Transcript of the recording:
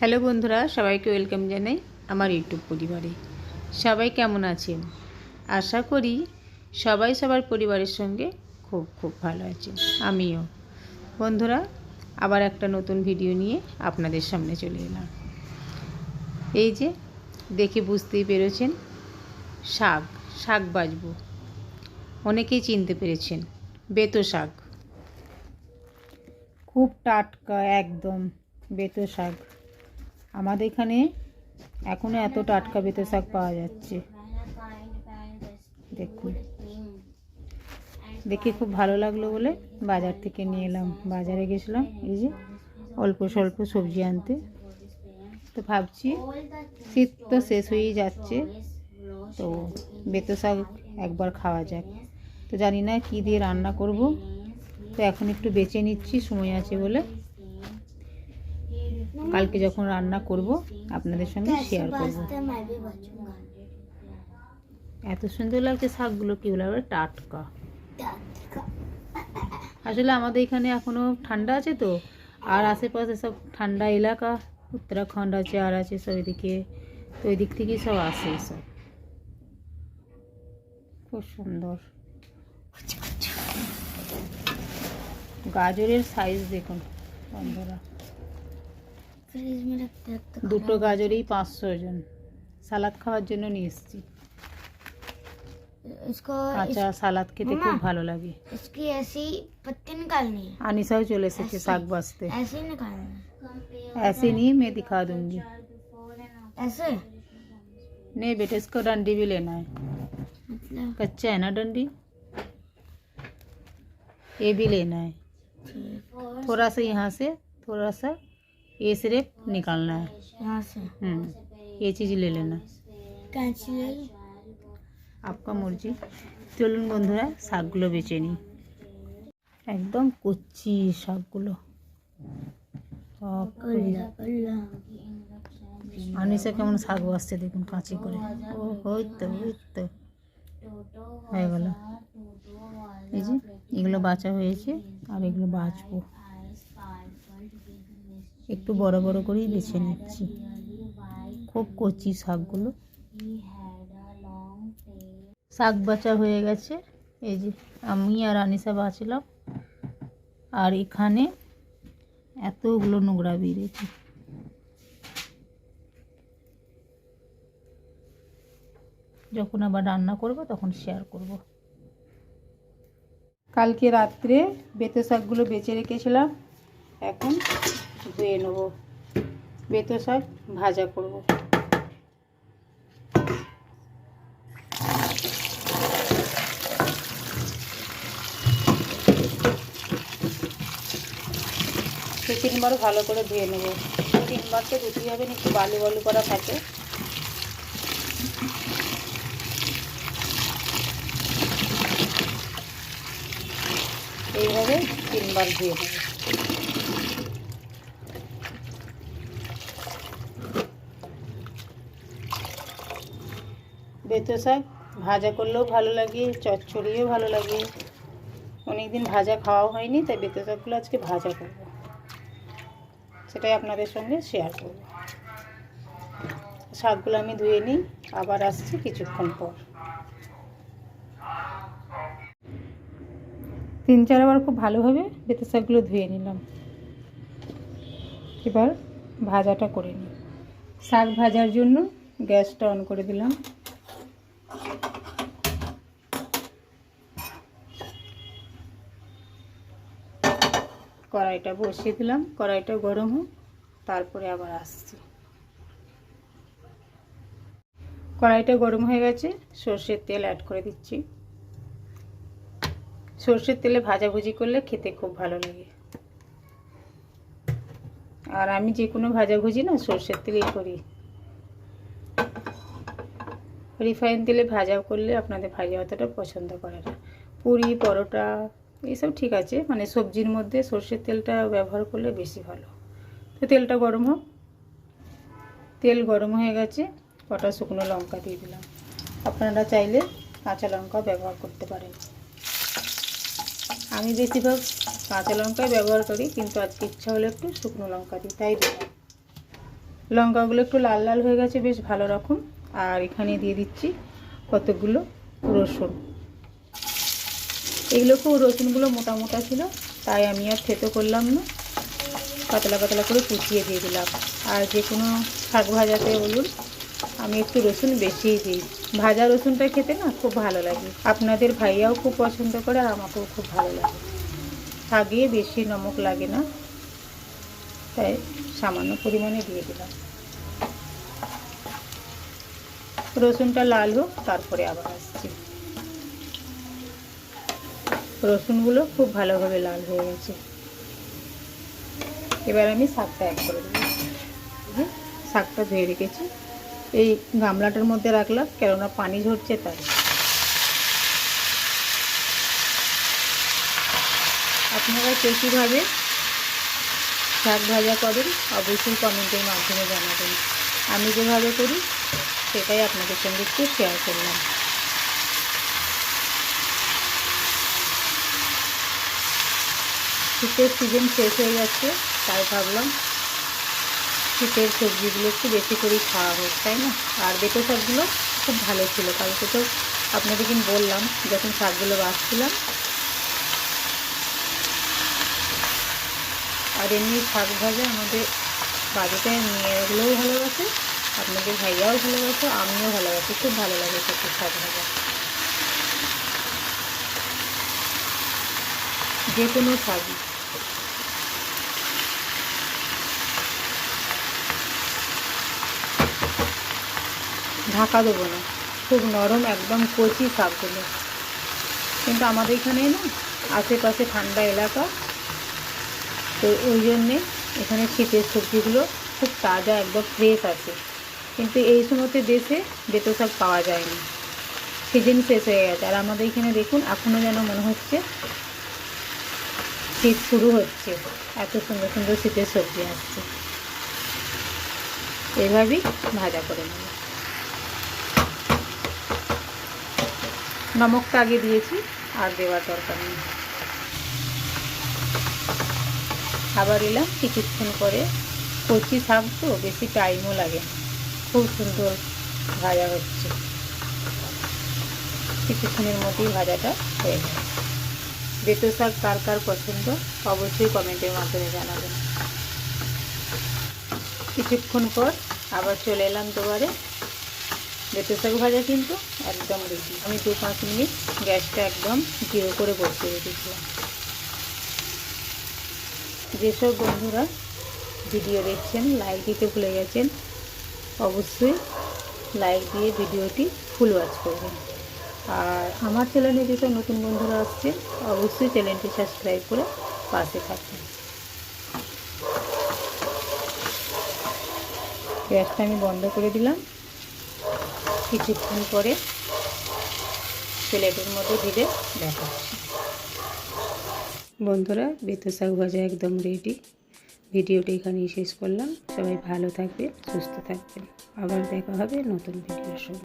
Hello বন্ধুরা, সবাইকে welcome জানাই আমার ইউটিউব পরিবারে। সবাই কেমন আছেন? আশা করি সবাই সবার পরিবারের সঙ্গে খুব খুব ভালো আছেন, আমিও। বন্ধুরা, আবার একটা নতুন ভিডিও নিয়ে আপনাদের সামনে চলে এলাম। এই যে, দেখে বুঝতেই পেরেছেন, শাক শাক বাজব। অনেকেই চিনতে পেরেছেন, বেতো শাক। খুব টাটকা একদম বেতো শাক। আমাদের এখানে এখনও এত টাটকা বেতো শাক পাওয়া যাচ্ছে। দেখুন। দেখে খুব ভালো লাগল বলে বাজার থেকে নিয়ে এলাম। বাজারে গেছিলাম, এই যে অল্প স্বল্প সবজি আনতে। তো ভাবছি শীত তো শেষ হয়েই যাচ্ছে, তো বেতো শাক একবার খাওয়া যাক। তো জানি না কী দিয়ে রান্না করব। তো এখন একটু বেছে নিচ্ছি, সময় আছে বলে কালকে যখন রান্না করব আপনাদের সঙ্গে শেয়ার করব। এত সুন্দর লাগছে শাকগুলো কি বলে আবার টাটকা। আসলে আমাদের এখানে এখনও ঠান্ডা আছে তো আর আশেপাশে সব ঠান্ডা এলাকা উত্তরাখণ্ড আছে আর আছে সব এদিকে তো ওই দিক থেকেই সব আসে সব। খুব সুন্দর। গাজরের সাইজ দেখুন বন্ধুরা। फ्रिज में रखते रखते দুটো গাজরেই পাঁচশো জন সালাদ খাওয়ার জন্য নিয়ে এসেছি इसको কাঁচা সালাদ খেতে খুব মামা। ভালো লাগে इस, इसकी ऐसी पत्ती निकालनी है আনিসাও চলে এসেছে শাক বাঁচতে ऐसे ही निकालना है ऐसे नहीं मैं दिखा दूंगी ऐसे नहीं बेटे इसको डंडी भी लेना है मतलब कच्चा है ना डंडी ये भी लेना है ठीक थोड़ा सा यहाँ से थोड़ा सा ये सिर्फ निकालना है यहाँ से हम्म ये चीज़ ले लेना कैंची ले लो। আপকা মর্জি চলুন বন্ধুরা শাকগুলো বেছে নিই একদম কচি শাকগুলো বাপরে। अल्लाह अल्लाह আনিসা কেমন শাক বাসছে দেখুন কাঁচি করে ও ওই তো ওই তো হয়ে গেল এই যে এগুলো বাঁচা হয়েছে আর এগুলো বাঁচবো একটু বড় বড় করেই বেছে নিচ্ছি। খুব কচি শাকগুলো। শাক বাঁচা হয়ে গেছে। এই যে আমি আর আনিসা বাঁচলাম। আর এখানে এতগুলো নোংরা বেরিয়েছে যখন আবার রান্না করব তখন শেয়ার করব। কালকে রাত্রে বেতো শাকগুলো বেঁচে রেখেছিলাম। এখন ধুয়ে নেব। বেতো সব ভাজা করব। দু তিনবার ভালো করে ধুয়ে নেব। তিনবার তো ধুতেই হবে একটু বালু বালু করা থাকে। এইভাবে তিনবার ধুয়ে দেবো বেতো শাক, ভাজা করলেও ভালো লাগে, চচ্চড়িও ভালো লাগে। অনেকদিন ভাজা খাওয়া হয়নি, তাই বেতো শাকগুলো আজকে ভাজা করব। সেটাই আপনাদের সঙ্গে শেয়ার করব। শাকগুলো আমি ধুয়ে নিই, আবার আসছি কিছুক্ষণ পর। তিন চারবার খুব ভালোভাবে বেতে শাকগুলো ধুয়ে নিলাম। এবার ভাজাটা করে নিই। শাক ভাজার জন্য গ্যাসটা অন করে দিলাম। কড়াইটা বসিয়ে দিলাম, কড়াইটা গরম হোক, তারপরে আবার আসছি। কড়াইটা গরম হয়ে গেছে, সর্ষের তেল অ্যাড করে দিচ্ছি। সর্ষের তেলে ভাজাভুজি করলে খেতে খুব ভালো লাগে। আর আমি যে কোনো ভাজাভুজি না, সর্ষের তেলেই করি। রিফাইন তেলে ভাজা করলে আপনাদের ভাজা অতটা পছন্দ করে না। পুরি, পরোটা এইসব ঠিক আছে মানে সবজির মধ্যে সর্ষের তেলটা ব্যবহার করলে বেশি ভালো। তো তেলটা গরম হোক। তেল গরম হয়ে গেছে, কটা শুকনো লঙ্কা দিয়ে দিলাম। আপনারা চাইলে কাঁচা লঙ্কা ব্যবহার করতে পারেন। আমি বেশিরভাগ কাঁচা লঙ্কাই ব্যবহার করি, কিন্তু আজকে ইচ্ছা হলো একটু শুকনো লঙ্কা দিই, তাই দিলাম। লঙ্কাগুলো একটু লাল লাল হয়ে গেছে, বেশ ভালো রকম। আর এখানে দিয়ে দিচ্ছি কতগুলো রসুন। এগুলো খুব রসুনগুলো মোটা মোটা ছিল, তাই আমি আর থেতো করলাম না। পাতলা পাতলা করে কুচিয়ে দিয়ে দিলাম। আর যে কোনো শাক ভাজাতে বলুন, আমি একটু রসুন বেশিই দিই। ভাজা রসুনটা খেতে না খুব ভালো লাগে। আপনাদের ভাইয়াও খুব পছন্দ করে, আর আমাকেও খুব ভালো লাগে। শাকে বেশি নমক লাগে না, তাই সামান্য পরিমাণে দিয়ে দিলাম। রসুনটা লাল হোক, তারপরে আবার আসছি। রসুনগুলো খুব ভালোভাবে লাল হয়ে গেছে। এবার আমি শাকটা অ্যাড করে দেবো। শাকটা ধুয়ে রেখেছি। এই গামলাটার মধ্যে রাখলাম, কেননা পানি ঝরছে তাই। আপনারা কে কীভাবে শাক ভাজা করেন, অবশ্যই কমেন্টের মাধ্যমে জানাবেন। আমি যেভাবে করি সেটাই আপনাদের সঙ্গে একটু শেয়ার করলাম। শীতের সিজন শেষ হয়ে যাচ্ছে তাই ভাবলাম শীতের সবজিগুলো একটু বেশি করেই খাওয়া হোক, তাই না? আর বেটো শাকগুলো খুব ভালো ছিল, কালকে তো আপনাদের কিন্তু বললাম, যখন শাকগুলো বাঁচছিলাম। আর এমনি শাক ভাজা আমাদের বাড়িতে মেয়েগুলোও ভালোবাসে। আপনাদের ভাইয়াও ভালোবাসে, আমিও ভালোবাসি। খুব ভালো লাগে খেতে শাক ভাজা যে কোনো শাকই ঢাকা দেবো না। খুব নরম, একদম কচি শাকগুলো। কিন্তু আমাদের এখানে না, আশেপাশে ঠান্ডা এলাকা। তো ওই জন্যে এখানে শীতের সবজিগুলো খুব তাজা, একদম ফ্রেশ আছে। কিন্তু এই সময়তে দেশে বেতো শাক পাওয়া যায়নি। সিজন শেষ হয়ে গেছে। আর আমাদের এখানে দেখুন এখনও যেন মনে হচ্ছে শীত শুরু হচ্ছে। এত সুন্দর সুন্দর শীতের সবজি আসছে। এভাবেই ভাজা করে নেব। নমকটা আগে দিয়েছি, আর দেওয়ার দরকার নেই। আবার এলাম কিছুক্ষণ করে কচি শাক তো, বেশি টাইমও লাগে না। খুব সুন্দর ভাজা হচ্ছে। কিছুক্ষণের মধ্যেই ভাজাটা হয়ে যাবে বেতো শাক কার কার পছন্দ অবশ্যই কমেন্টের মাধ্যমে জানাবেন। কিছুক্ষণ পর আবার চলে এলাম দুবারে। বেতো শাক ভাজা কিন্তু একদম রেডি আমি দু পাঁচ মিনিট গ্যাসটা একদম জিরো করে বসিয়ে রেখেছিলাম। যেসব বন্ধুরা ভিডিও দেখছেন, লাইক দিতে ভুলে গেছেন অবশ্যই লাইক দিয়ে ভিডিওটি ফুল ওয়াচ করবেন। আর আমার চ্যানেলে যেসব নতুন বন্ধুরা আসছে, অবশ্যই চ্যানেলটি সাবস্ক্রাইব করে পাশে থাকবেন। গ্যাসটা আমি বন্ধ করে দিলাম। কিছুক্ষণ পরে প্লেটের মধ্যে দিলে দেখাচ্ছি। বন্ধুরা বেতো শাক ভাজা একদম রেডি ভিডিওটি এখানেই শেষ করলাম। সবাই ভালো থাকবেন, সুস্থ থাকবেন। আবার দেখা হবে নতুন ভিডিওর সঙ্গে।